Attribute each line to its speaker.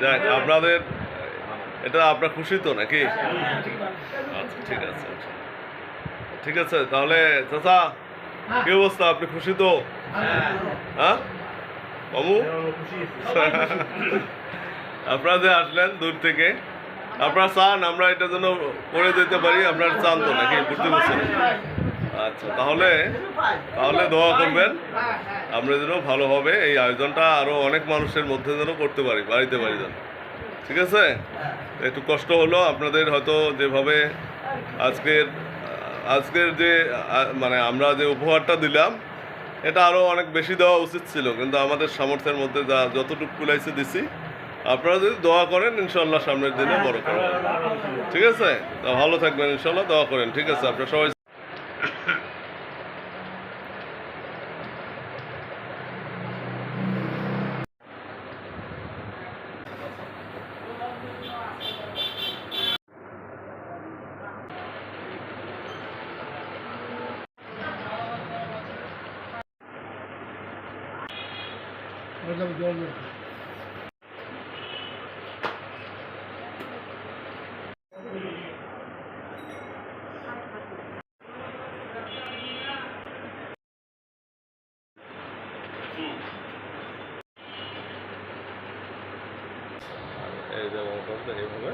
Speaker 1: যাক, আপনাদের, এটা আপনার খুশি তো নাকি? আচ্ছা ঠিক আছে ঠিক আছে, তাহলে চাচা, কি অবস্থা? আপনি খুশি তো? হ্যাঁ? বাবু? আপনারা যে আসলেন দূর থেকে, আপনারা চান আমরা এটা যেন করে দিতে পারি, আপনারা চান তো নাকি? বুঝতে পারছেন? আচ্ছা তাহলে তাহলে দোয়া করবেন। আমরা যেন ভালোভাবে এই আয়োজনটা আরও অনেক মানুষের মধ্যে যেন করতে পারি, বাড়িতে বাড়ি যেন। ঠিক আছে? একটু কষ্ট হলো আপনাদের হয়তো যেভাবে আজকের আজকের যে মানে আমরা যে উপহারটা দিলাম, এটা আরও অনেক বেশি দেওয়া উচিত ছিল। কিন্তু আমাদের সামর্থ্যের মধ্যে যা, যতটুকু কুলাইছে দিছি, আপনারা যদি দোয়া করেন ইনশাল্লাহ সামনের দিনে বড় করবেন। ঠিক আছে? ভালো থাকবেন ইনশাল্লাহ দোয়া করেন। ঠিক আছে? আপনারা সবাই এই যে এইভাবে।